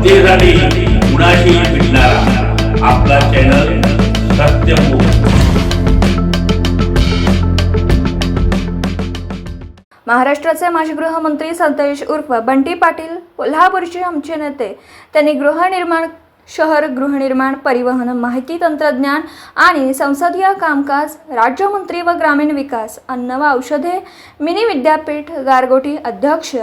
जनतेसाठी कुणाशी भेटणारा आपला चॅनल सत्यमुख महाराष्ट्राचे माजी गृहमंत्री संतोष उर्फ बंटी पाटील कोल्हापूरचे आमचे नेते त्यांनी गृहनिर्माण शहर गृहनिर्माण परिवहन माहिती तंत्रज्ञान आणि संसदीय कामकाज राज्यमंत्री व ग्रामीण विकास अन्न व औषधे मिनी विद्यापीठ गारगोटी अध्यक्ष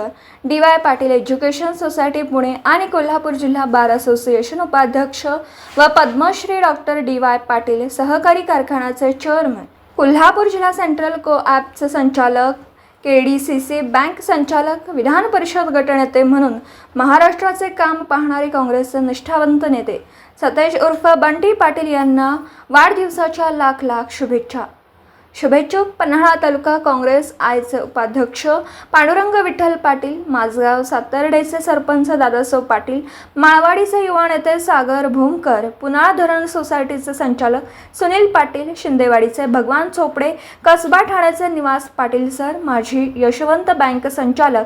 D Y Patil education society Pune आणि कोल्हापूर जिल्हा बार असोसिएशन उपाध्यक्ष व Padmashri doctor D Y Patil सहकारी कारखान्याचे चेअरमन. कोल्हापूर जिल्हा सेंट्रल को ॲपचे संचालक K D C C bank संचालक विधान परिषद गटनेते म्हणून महाराष्ट्राचे काम पाहणारे काँग्रेसचे निष्ठावंत नेते सतेज उर्फ बंटी पाटील यांना वाढदिवसाच्या लाख लाख शुभेच्छा. शुभेच्छुक पन्हाळा तालुका काँग्रेस आयचे उपाध्यक्ष पांडुरंग विठ्ठल पाटील माझगाव सातर्डेचे सरपंच दादासाहेब पाटील माळवाडीचे युवा नेते सागर भूमकर पुनाळा धरण सोसायटीचे संचालक सुनील पाटील शिंदेवाडीचे भगवान चोपडे कसबा ठाण्याचे निवास पाटील सर माजी यशवंत बँक संचालक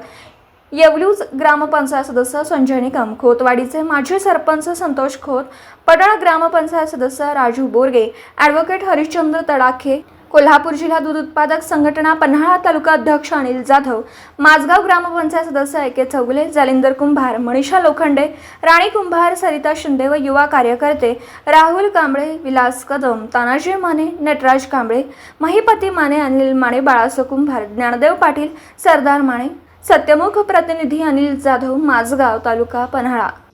येवलूज ग्रामपंचायत सदस्य संजय निकम खोतवाडीचे माजी सरपंच संतोष खोत पडळ ग्रामपंचायत सदस्य राजू बोरगे ॲडव्होकेट हरिश्चंद्र तडाखे कोल्हापूर जिल्हा दूध उत्पादक संघटना पन्हाळा तालुका अध्यक्ष अनिल जाधव माझगाव ग्रामपंचायत सदस्य एके चौगुले जालिंदर कुंभार मनीषा लोखंडे राणी कुंभार सरिता शिंदे व युवा कार्यकर्ते राहुल कांबळे विलास कदम तानाजी माने नटराज कांबळे महिपती माने अनिल माने बाळासो कुंभार ज्ञानदेव पाटील सरदार माने सत्यमुख प्रतिनिधी अनिल जाधव माझगाव तालुका पन्हाळा.